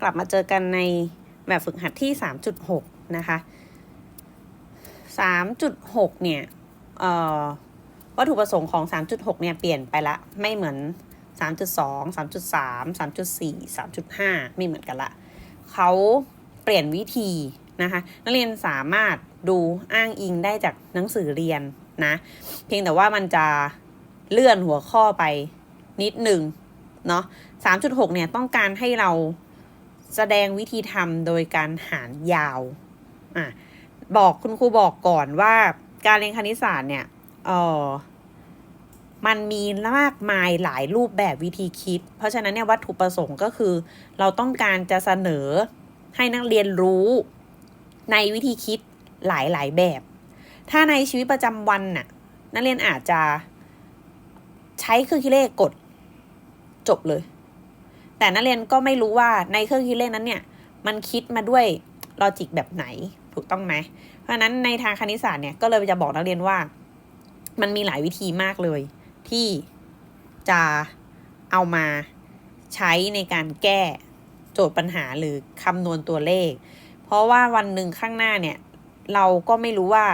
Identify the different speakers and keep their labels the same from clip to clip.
Speaker 1: กลับมาเจอกันในแบบฝึกหัดที่ 3.6 นะคะ 3.6 เนี่ยเอ่อวัตถุประสงค์ของ 3.6 เนี่ยเปลี่ยนไปละ ไม่เหมือน 3.2 3.3 3.4 3.5 ไม่เหมือนกันละ เขาเปลี่ยนวิธีนะคะ นักเรียนสามารถดูอ้างอิงได้จากหนังสือเรียนนะ เพียงแต่ว่ามันจะเลื่อนหัวข้อไปนิดหนึ่งเนาะ 3.6 เนี่ยต้องการให้เรา แสดงวิธีทำโดยการหารยาวอะบอกคุณครูบอกก่อนว่าการเรียนคณิตศาสตร์เนี่ยเออมันมีมากมายหลายรูปแบบวิธีคิด เพราะฉะนั้นเนี่ยวัตถุประสงค์ก็คือ เราต้องการจะเสนอให้นักเรียนรู้ในวิธีคิดหลายหลายๆแบบ ถ้าในชีวิตประจำวันน่ะนักเรียนอาจจะใช้เครื่องคิดเลขกดจบเลย แต่นักเรียนก็ไม่รู้ว่าในเครื่องคิดเลขนั้นเนี่ย มันคิดมาด้วยลอจิกแบบไหนถูกต้องไหม เพราะนั้นในทางคณิตศาสตร์เนี่ยก็เลยจะบอกนักเรียนว่า มันมีหลายวิธีมากเลย ที่จะเอามาใช้ในการแก้โจทย์ปัญหาหรือคำนวณตัวเลข เพราะว่าวันหนึ่งข้างหน้าเนี่ย เราก็ไม่รู้ว่า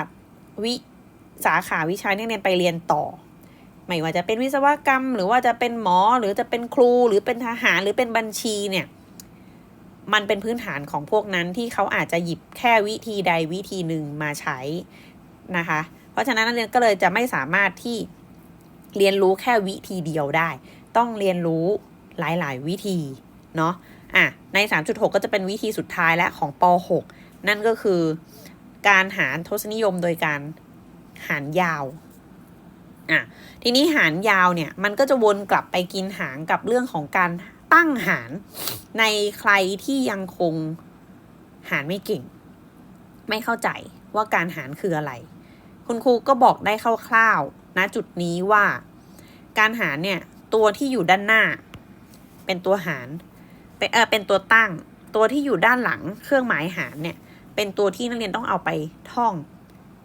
Speaker 1: วิสาขาวิชาที่เรียนไปเรียนต่อ ไม่ว่าจะเป็นวิศวกรรม หรือว่าจะเป็นหมอหรือจะเป็นครูหรือเป็นทหารหรือเป็นบัญชีเนี่ยมันเป็นพื้นฐานของพวกนั้นที่เขาอาจจะหยิบแค่วิธีใดวิธีหนึ่งมาใช้นะคะ เพราะฉะนั้นนักเรียนก็เลยจะไม่สามารถที่เรียนรู้แค่วิธีเดียวได้ ต้องเรียนรู้หลายๆ วิธีเนาะอะใน 3.6 ก็จะเป็นวิธีสุดท้ายและของป .6 นั่นก็คือการหารทศนิยมโดยการหารยาว อะทีนี้หารยาวเนี่ยมันก็จะวนกลับไปกินหางกับเรื่องของการตั้งหารในใครที่ยังคงหารไม่เก่ง ไม่เข้าใจว่าการหารคืออะไร คุณครูก็บอกได้คร่าวๆณจุดนี้ว่า การหารเนี่ยตัวที่อยู่ด้านหน้า เป็นตัวหารเป็นเออเป็นตัวตั้ง ตัวที่อยู่ด้านหลังเครื่องหมายหารเนี่ยเป็นตัวที่นักเรียนต้องเอาไปท่อง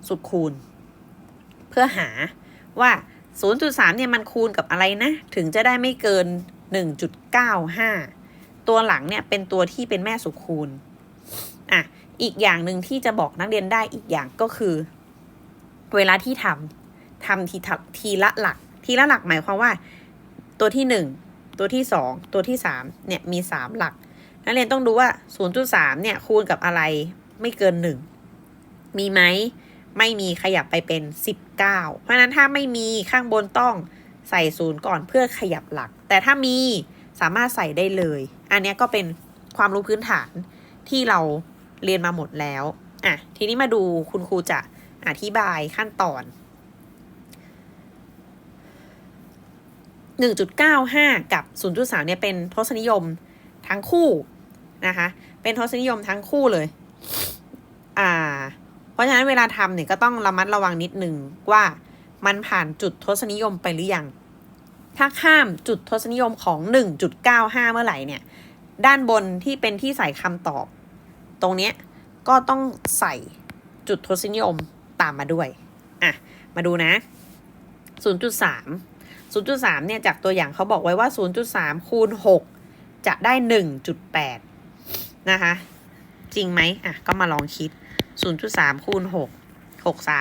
Speaker 1: สุดคูณ เพื่อหา ว่า 0.3 เนี่ยมันคูณกับอะไรนะ ถึงจะได้ไม่เกิน 1.95 ตัวหลังเนี่ยเป็นตัวที่เป็นแม่สุคูณอะอีกอย่างหนึ่งที่จะบอกนักเรียนได้อีกอย่างก็คือ เวลาที่ทำทำทีทัทีละหลัก ทีละหลักหมายความว่า ตัวที่หนึ่งตัวที่สองตัวที่สามเนี่ยมีสามหลัก นักเรียนต้องดูว่า 0.3 เนี่ยคูณกับอะไรไม่เกินหนึ่งมีไหม ไม่มีขยับไปเป็น 19 เพราะนั้นถ้าไม่มีข้างบนต้องใส่ศูนย์ก่อนเพื่อขยับหลัก แต่ถ้ามีสามารถใส่ได้เลย อันนี้ก็เป็นความรู้พื้นฐานที่เราเรียนมาหมดแล้วอะทีนี้มาดูคุณครูจะอธิบายขั้นตอน 1.95 กับ 0.3 เนี่ยเป็นทศนิยมทั้งคู่นะคะ เป็นทศนิยมทั้งคู่เลย อ่า ราะฉะนั้นเวลาทำเนี่ยก็ต้องระมัดระวังนิดหนึ่งว่ามันผ่านจุดทศนิยมไปหรือยัง ถ้าข้ามจุดทศนิยมของ 1.95 เมื่อไหร่เนี่ย ด้านบนที่เป็นที่ใส่คำตอบ ตรงเนี้ยก็ต้องใส่จุดทศนิยมตามมาด้วย อะ มาดูนะ 0.3 0.3 เนี่ย จากตัวอย่างเขาบอกไว้ว่า 0.3 คูณ 6 จะได้ 1.8 นะคะ จริงไหมอะ ก็มาลองคิด 0.3 คูณ 6 6 3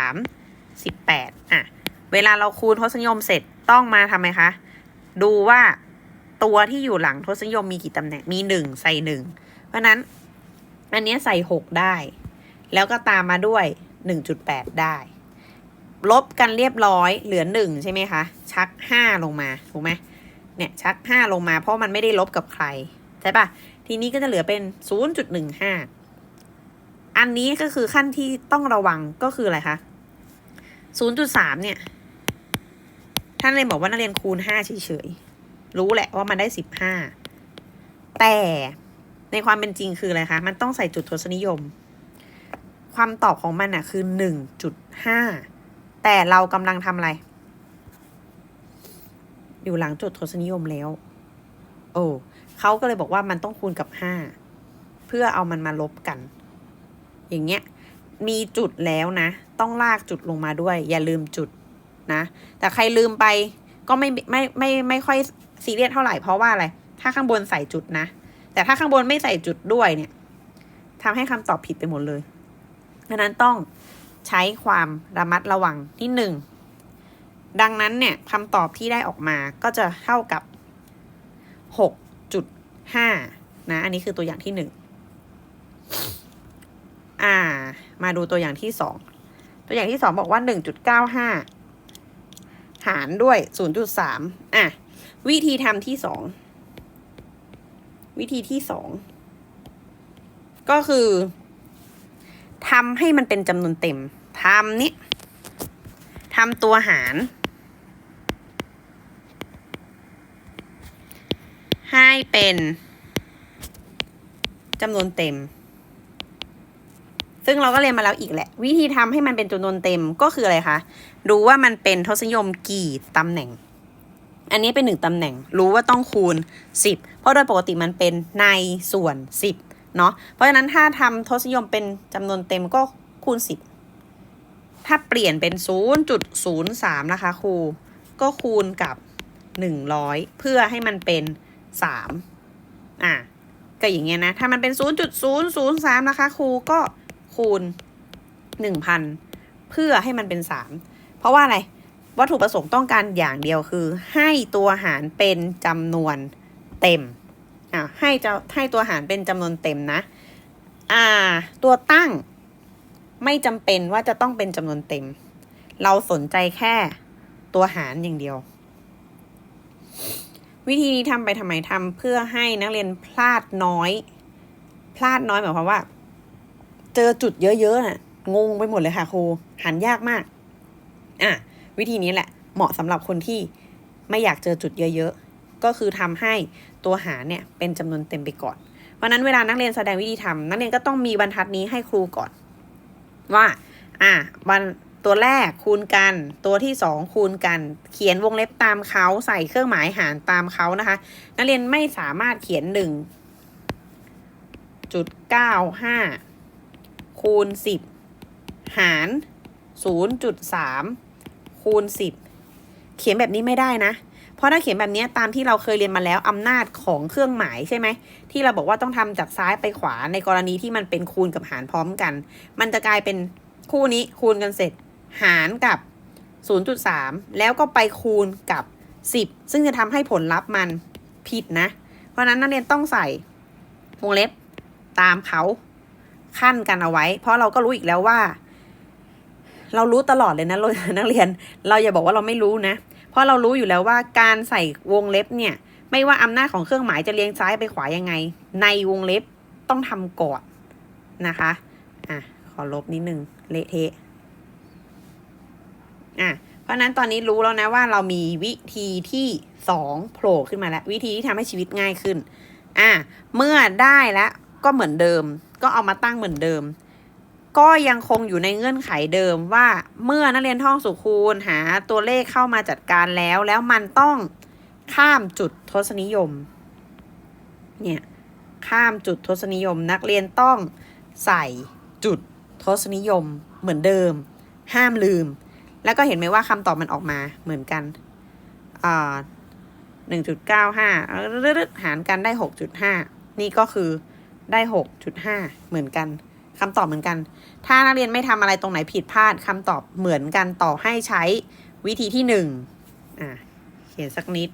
Speaker 1: 18 อะ เวลาเราคูณทศนิยมเสร็จต้องมาทำไมคะ ดูว่าตัวที่อยู่หลังทศนิยมมีกี่ตำแหน่ง มี 1 ใส่ 1 เพราะนั้น อันนี้ใส่ 6 ได้ แล้วก็ตามมาด้วย 1.8 ได้ ลบกันเรียบร้อย เหลือ 1 ใช่ไหมคะ ชัก 5 ลงมา ถูกไหมเนี่ยชัก 5 ลงมาเพราะมันไม่ได้ลบกับใคร ใช่ปะทีนี้ก็จะเหลือเป็น 0.15 อันนี้ก็คือขั้นที่ต้องระวังก็คืออะไรคะ 0.3 เนี่ย ท่านเรียนบอกว่านักเรียนคูณ 5 เฉยๆ รู้แหละว่ามันได้ 15 แต่ในความเป็นจริงคืออะไรคะ มันต้องใส่จุดทศนิยม ความตอบของมันอะคือ 1.5 แต่เรากำลังทำอะไร อยู่หลังจุดทศนิยมแล้ว โอ้เขาก็เลยบอกว่ามันต้องคูณกับ 5 เพื่อเอามันมาลบกัน อย่างเงี้ยมีจุดแล้วนะ ต้องลากจุดลงมาด้วย อย่าลืมจุดนะ แต่ใครลืมไปก็ไม่ไม่ไม่ไม่ค่อยซีเรียสเท่าไหร่เพราะว่าอะไร ถ้าข้างบนใส่จุดนะแต่แต่ถ้าข้างบนไม่ใส่จุดด้วยเนี่ยทำให้คำตอบผิดไปหมดเลยดังนั้นต้องใช้ความระมัดระวังที่หนึ่งดังนั้นเนี่ยคำตอบที่ได้ออกมาก็จะเท่ากับ 6.5 นะ อันนี้คือตัวอย่างที่หนึ่ง อ่า มาดูตัวอย่างที่สองตัวอย่างที่สองบอกว่า1.95หารด้วย0.3อะ วิธีทำที่สองวิธีที่สองก็คือทำให้มันเป็นจำนวนเต็มทำนี้ทำตัวหารให้เป็นจำนวนเต็ม ซึ่งเราก็เรียนมาแล้วอีกแหละ วิธีทำให้มันเป็นจำนวนเต็มก็คืออะไรคะรู้ว่ามันเป็นทศนิยมกี่ตำแหน่ง อันนี้เป็นหนึ่งตำแหน่ง รู้ว่าต้องคูณ 10 เพราะโดยปกติมันเป็นในส่วน 10เนาะเพราะฉะนั้นถ้าทำทศนิยมเป็นจำนวนเต็มก็คูณ 10 ถ้าเปลี่ยนเป็น 0.03 นะคะครูก็คูณกับ 100 เพื่อให้มันเป็น3อะก็อย่างเงี้ยนะ ถ้ามันเป็น 0.003 นะคะครูก็ คูณ1,000เพื่อให้มันเป็น3เพราะว่าอะไร วัตถุประสงค์ต้องการอย่างเดียวคือ ให้ตัวหารเป็นจำนวนเต็มอะให้จะให้ตัวหารเป็นจำนวนเต็มนะ อ่า ตัวตั้งไม่จำเป็นว่าจะต้องเป็นจำนวนเต็ม เราสนใจแค่ตัวหารอย่างเดียว วิธีนี้ทำไปทำไมทำเพื่อให้นักเรียนพลาดน้อย พลาดน้อยหมายความว่า เจอจุดเยอะๆน่ะ งงไปหมดเลยค่ะครูหันยากมาก อะ วิธีนี้แหละ เหมาะสำหรับคนที่ไม่อยากเจอจุดเยอะๆ ก็คือทำให้ตัวหารเนี่ยเป็นจำนวนเต็มไปก่อน เพราะนั้นเวลานักเรียนแสดงวิธีทำนักเรียนก็ต้องมีบรรทัดนี้ให้ครูก่อน ว่า อะวันตัวแรกคูณกัน ตัวที่สองคูณกัน เขียนวงเล็บตามเขาใส่เครื่องหมายหารตามเขานะคะ นักเรียนไม่สามารถเขียนหนึ่งจุดเก้าห้า คูณสิบหารศูนย์จุดสามคูณสิบเขียนแบบนี้ไม่ได้นะ เพราะถ้าเขียนแบบนี้ตามที่เราเคยเรียนมาแล้วอำนาจของเครื่องหมายใช่ไหม ที่เราบอกว่าต้องทำจากซ้ายไปขวาในกรณีที่มันเป็นคูณกับหารพร้อมกัน มันจะกลายเป็นคู่นี้คูณกันเสร็จ หารกับ 0.3 แล้วก็ไปคูณกับ 10 ซึ่งจะทำให้ผลลัพธ์มันผิดนะ เพราะนั้นนักเรียนต้องใส่วงเล็บตามเขา ขั้นกันเอาไว้ เพราะเราก็รู้อีกแล้วว่า เรารู้ตลอดเลยนะนักเรียน เราอย่าบอกว่าเราไม่รู้นะ เพราะเรารู้อยู่แล้วว่าการใส่วงเล็บเนี่ย ไม่ว่าอำนาจของเครื่องหมายจะเรียงซ้ายไปขวายังไง ในวงเล็บต้องทำก่อนนะคะ อะ ขอลบนิดนึง เละเทะ อะ เพราะนั้นตอนนี้รู้แล้วนะว่าเรามีวิธีที่สองโผล่ขึ้นมาแล้ว วิธีที่ทำให้ชีวิตง่ายขึ้น อะ เมื่อได้แล้วก็เหมือนเดิม ก็เอามาตั้งเหมือนเดิม ก็ยังคงอยู่ในเงื่อนไขเดิมว่าเมื่อนักเรียนท่องสุคูณหาตัวเลขเข้ามาจัดการแล้ว แล้วมันต้องข้ามจุดทศนิยม เนี่ยข้ามจุดทศนิยม นักเรียนต้องใส่จุดทศนิยมเหมือนเดิม ห้ามลืม แล้วก็เห็นไหมว่าคำตอบมันออกมาเหมือนกันอ่าหนึ่งจุดเก้าห้าหารกันได้หกจุดห้านี่ก็คือ ได้หกจุดห้าเหมือนกันคำตอบเหมือนกัน ถ้านักเรียนไม่ทำอะไรตรงไหนผิดพลาดคำตอบเหมือนกันต่อให้ใช้วิธีที่หนึ่งอ่าเขียนสักนิด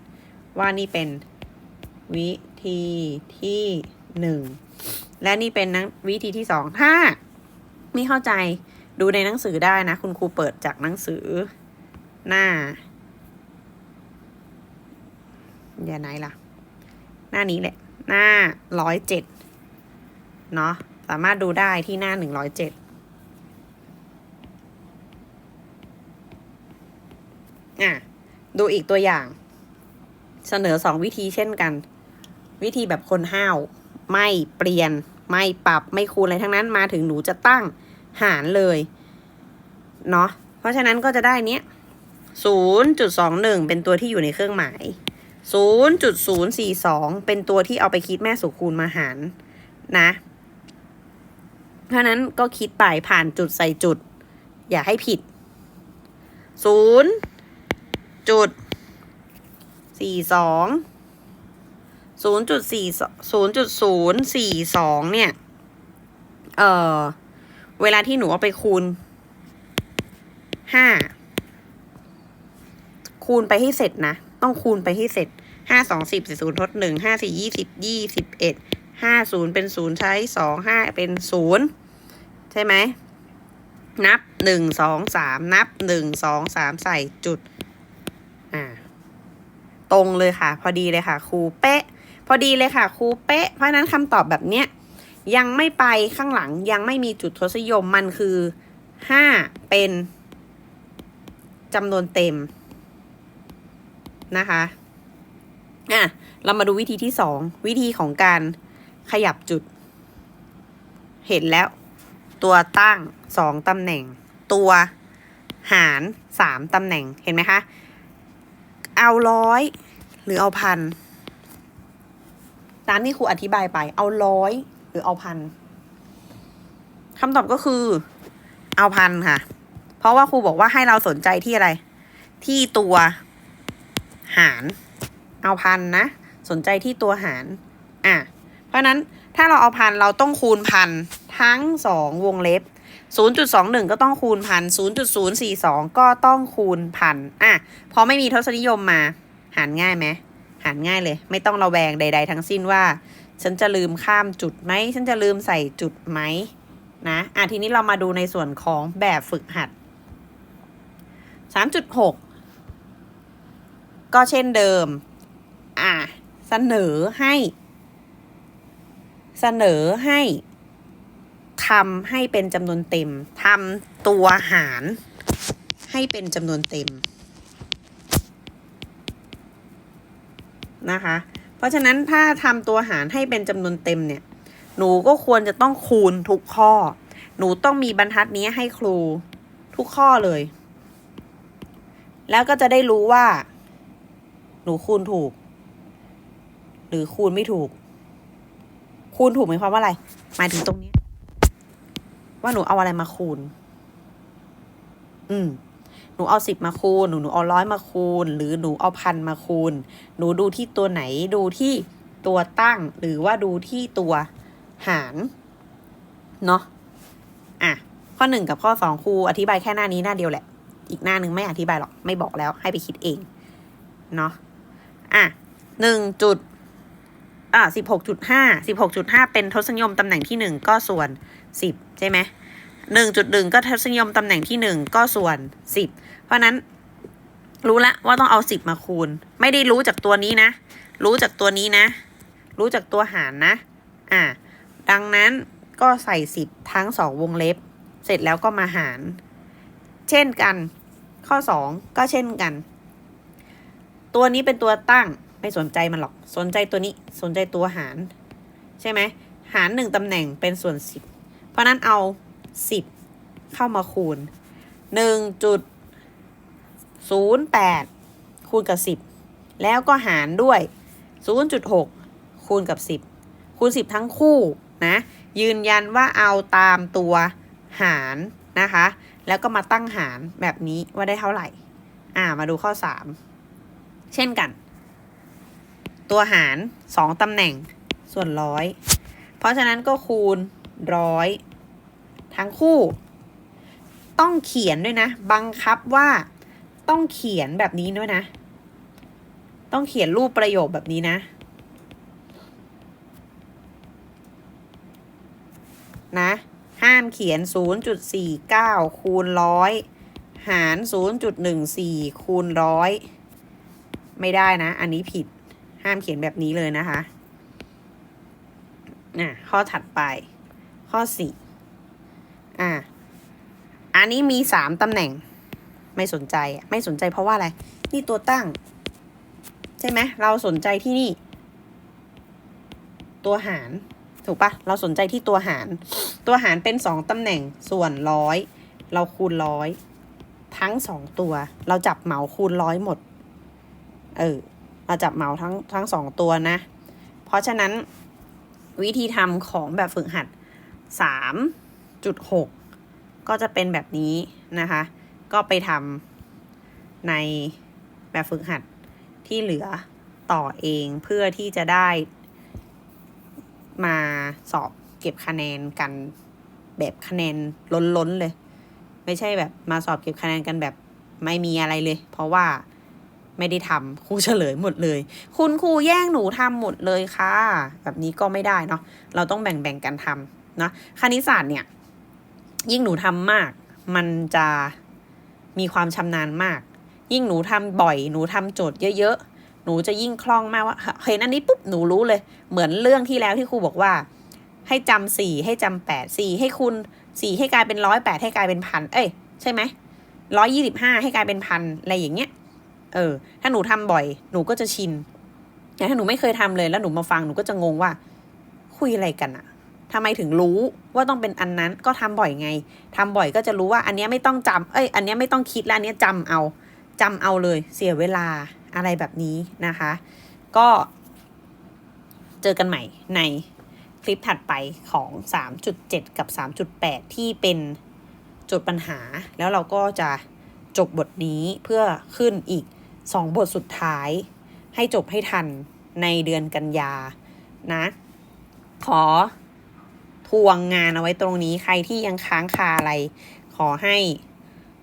Speaker 1: ว่านี่เป็นวิธีที่หนึ่งและนี่เป็นนัวิธีที่สองถ้าไม่เข้าใจดูในหนังสือได้นะ คุณครูเปิดจากหนังสือหน้าอย่าไหนล่ะ หน้านี้แหละ หน้าร้อยเจ็ด เนาะสามารถดูได้ที่หน้าหนึ่งร้อยเจ็ดอะ ดูอีกตัวอย่าง เสนอสองวิธีเช่นกัน วิธีแบบคนห้าว ไม่เปลี่ยน ไม่ปรับไม่คูณอะไรทั้งนั้นมาถึงหนูจะตั้งหารเลย เนาะเพราะฉะนั้นก็จะได้เนี้ยศูนย์จุดสองหนึ่งเป็นตัวที่อยู่ในเครื่องหมายศูนย์จุดศูนย์สี่สองเป็นตัวที่เอาไปคิดแม่สุคูณมาหารนะ เพราะนั้นก็คิดไปผ่านจุดใส่จุด อย่าให้ผิดศูนย์จุดสี่สองศูนย์จุดสี่ศูนย์จุดศูนย์สี่สองเนี่ย เออเวลาที่หนูเอาไปคูณห้าคูณไปให้เสร็จนะ ต้องคูณไปให้เสร็จห้าสองสิบสี่ศูนย์ทดหนึ่งห้าสี่ยี่สิบยี่สิบเอ็ด ห้าศูนย์เป็นศูนย์ใช้สองห้าเป็นศูนย์ใช่ไหม นับหนึ่งสองสามนับหนึ่งสองสามใส่จุด อ่า ตรงเลยค่ะ พอดีเลยค่ะครูเป๊ะ พอดีเลยค่ะครูเป๊ะ เพราะนั้นคำตอบแบบเนี้ยยังไม่ไปข้างหลังยังไม่มีจุดทศนิยมมันคือห้าเป็นจำนวนเต็มนะคะ อะ เรามาดูวิธีที่สองวิธีของการ ขยับจุด เห็นแล้ว ตัวตั้งสองตำแหน่ง ตัวหารสามตำแหน่งเห็นไหมคะ เอาร้อยหรือเอาพันตามที่ครูอธิบายไป เอาร้อยหรือเอาพันคำตอบก็คือ เอาพันค่ะ เพราะว่าครูบอกว่าให้เราสนใจที่อะไร ที่ตัวหาร เอาพันนะ สนใจที่ตัวหาร อะ ราะนั้นถ้าเราเอาพันเราต้องคูณพันทั้งสองวงเล็บ 0.21 ก็ต้องคูณพัน0.042 ก็ต้องคูณพันอะพอไม่มีทศนิยมมา หารง่ายไหมหารง่ายเลย ไม่ต้องระแวงใด ๆ ทั้งสิ้นว่า ฉันจะลืมข้ามจุดไหม ฉันจะลืมใส่จุดไหมนะอะทีนี้เรามาดูในส่วนของแบบฝึกหัด 3.6 ก็เช่นเดิม อะเสนอให้ เสนอให้ทำให้เป็นจำนวนเต็มทำตัวหารให้เป็นจำนวนเต็มนะคะ เพราะฉะนั้นถ้าทำตัวหารให้เป็นจำนวนเต็มเนี่ย หนูก็ควรจะต้องคูณทุกข้อ หนูต้องมีบรรทัดนี้ให้ครูทุกข้อเลย แล้วก็จะได้รู้ว่า หนูคูณถูก หรือคูณไม่ถูก คูณถูกหมายความว่าอะไร หมายถึงตรงนี้ ว่าหนูเอาอะไรมาคูณ อืมหนูเอาสิบมาคูณ หนูหนูเอาร้อยมาคูณ หรือหนูเอาพันมาคูณ หนูดูที่ตัวไหน ดูที่ตัวตั้ง หรือว่าดูที่ตัวหาร เนาะอะ ข้อหนึ่งกับข้อสองครูอธิบายแค่หน้านี้หน้าเดียวแหละ อีกหน้าหนึ่งไม่อธิบายหรอก ไม่บอกแล้ว ให้ไปคิดเอง เนาะอะหนึ่งจุด อะสิบหกจุดห้าสิบหกจุดห้าเป็นทศนิยมตำแหน่งที่หนึ่งก็ส่วนสิบใช่ไหมหนึ่งจุดหนึ่งก็ทศนิยมตำแหน่งที่หนึ่งก็ส่วนสิบเพราะนั้นรู้ละว่าต้องเอาสิบมาคูณ ไม่ได้รู้จากตัวนี้นะ รู้จากตัวนี้นะ รู้จากตัวหารนะ อะดังนั้นก็ใส่สิบทั้งสองวงเล็บ เสร็จแล้วก็มาหาร เช่นกัน ข้อสองก็เช่นกัน ตัวนี้เป็นตัวตั้ง ไม่สนใจมันหรอก สนใจตัวนี้ สนใจตัวหาร ใช่ไหม หารหนึ่งตำแหน่งเป็นส่วนสิบ เพราะนั้นเอาสิบเข้ามาคูณหนึ่งจุดศูนย์แปดคูณกับสิบ แล้วก็หารด้วยศูนย์จุดหกคูณกับสิบ คูณสิบทั้งคู่นะ ยืนยันว่าเอาตามตัวหารนะคะ แล้วก็มาตั้งหารแบบนี้ว่าได้เท่าไหร่ อ่า มาดูข้อสาม เช่นกัน ตัวหารสองตำแหน่งส่วนร้อยเพราะฉะนั้นก็คูณร้อยทั้งคู่ ต้องเขียนด้วยนะ บังคับว่าต้องเขียนแบบนี้ด้วยนะ ต้องเขียนรูปประโยคแบบนี้นะ นะ ห้ามเขียน 0.49 คูณร้อยหาร 0.14 คูณร้อยไม่ได้นะ อันนี้ผิด ห้ามเขียนแบบนี้เลยนะคะอะข้อถัดไป ข้อสี่อะอันนี้มีสามตำแหน่ง ไม่สนใจ ไม่สนใจเพราะว่าอะไร นี่ตัวตั้ง ใช่ไหม เราสนใจที่นี่ ตัวหาร ถูกปะเราสนใจที่ตัวหาร ตัวหารเป็นสองตำแหน่ง ส่วนร้อย เราคูณร้อย ทั้งสองตัว เราจับเหมาคูณร้อยหมด เออ เราจับเหมาทั้งทั้งสองตัวนะ เพราะฉะนั้นวิธีทำของแบบฝึกหัดสามจุดหกก็จะเป็นแบบนี้นะคะ ก็ไปทำในแบบฝึกหัดที่เหลือต่อเองเพื่อที่จะได้มาสอบเก็บคะแนนกันแบบคะแนนล้นๆเลย ไม่ใช่แบบมาสอบเก็บคะแนนกันแบบไม่มีอะไรเลย เพราะว่า ไม่ได้ทำครูเฉลยหมดเลย คุณครูแย่งหนูทำหมดเลยค่ะ แบบนี้ก็ไม่ได้เนาะเราต้องแบ่งๆกันทำเนาะคณิตศาสตร์เนี่ย ยิ่งหนูทำมาก มันจะมีความชำนาญมาก ยิ่งหนูทำบ่อยหนูทำโจทย์เยอะๆหนูจะยิ่งคล่องมากว่าเห็นอันนี้ปุ๊บหนูรู้เลย เหมือนเรื่องที่แล้วที่ครูบอกว่า ให้จำสี่ให้จำแปดสี่ให้คูณสี่ให้กลายเป็นร้อยแปดให้กลายเป็นพันเอ้ยใช่ไหมร้อยยี่สิบห้าให้กลายเป็นพันอะไรอย่างเงี้ย เออ ถ้าหนูทำบ่อย หนูก็จะชิน แต่ถ้าหนูไม่เคยทำเลย แล้วหนูมาฟังหนูก็จะงงว่า คุยอะไรกันอะทำไมถึงรู้ว่าต้องเป็นอันนั้นก็ทำบ่อยไงทำบ่อยก็จะรู้ว่าอันนี้ไม่ต้องจำเอ้ย อันนี้ไม่ต้องคิดแล้วอันเนี้ยจำเอาจำเอาเลย เสียเวลาอะไรแบบนี้นะคะ ก็ เจอกันใหม่ในคลิปถัดไปของ 3.7 กับ 3.8 ที่เป็นจทย์ปัญหา แล้วเราก็จะจบบทนี้เพื่อขึ้นอีก 2บทสุดท้าย ให้จบให้ทันในเดือนกันยานะ ขอทวงงานเอาไว้ตรงนี้ใครที่ยังค้างคาอะไร ขอให้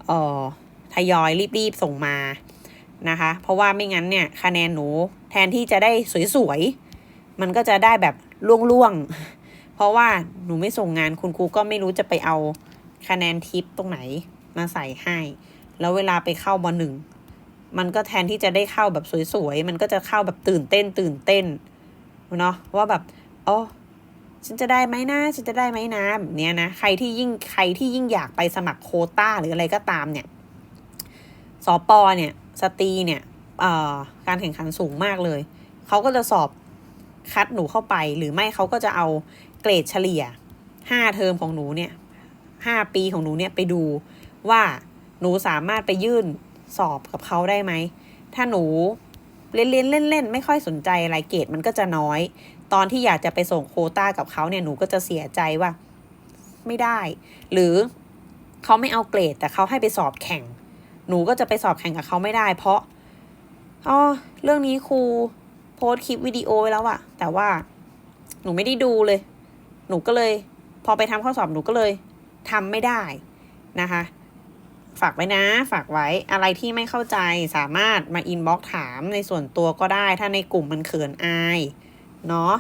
Speaker 1: เอ่อทยอยรีบๆส่งมานะคะ เพราะว่าไม่งั้นเนี่ยคะแนนหนูแทนที่จะได้สวยๆ มันก็จะได้แบบล่วงๆ เพราะว่าหนูไม่ส่งงานคุณครูก็ไม่รู้จะไปเอาคะแนนทิปตรงไหนมาใส่ให้ แล้วเวลาไปเข้ามหนึ่ง มันก็แทนที่จะได้เข้าแบบสวยๆ มันก็จะเข้าแบบตื่นเต้น ตื่นเต้นเนาะว่าแบบอ๋อฉันจะได้ไหมนะฉันจะได้ไหมนะแบบเนี้ยนะ ใครที่ยิ่งใครที่ยิ่งอยากไปสมัครโคต้าหรืออะไรก็ตามเนี่ยสอปอเนี่ยสตรีเนี่ยเอ่อการแข่งขันสูงมากเลย เขาก็จะสอบคัดหนูเข้าไป หรือไม่เขาก็จะเอาเกรดเฉลี่ยห้าเทอมของหนูเนี่ยห้าปีของหนูเนี่ยไปดูว่าหนูสามารถไปยื่น สอบกับเขาได้ไหม ถ้าหนูเล่นเล่นเล่นเล่นๆไม่ค่อยสนใจอะไรเกรดมันก็จะน้อย ตอนที่อยากจะไปส่งโคต้ากับเขาเนี่ยหนูก็จะเสียใจว่า ไม่ได้ หรือเขาไม่เอาเกรด แต่เขาให้ไปสอบแข่ง หนูก็จะไปสอบแข่งกับเขาไม่ได้ เพราะอ๋อเรื่องนี้ครูโพสต์คลิปวิดีโอไว้แล้วอะแต่ว่าหนูไม่ได้ดูเลย หนูก็เลย พอไปทำข้อสอบหนูก็เลยทำไม่ได้นะคะ ฝากไว้นะ ฝากไว้อะไรที่ไม่เข้าใจสามารถมาอินบ็อกถามในส่วนตัวก็ได้ถ้าในกลุ่มมันเขินอาย เนาะ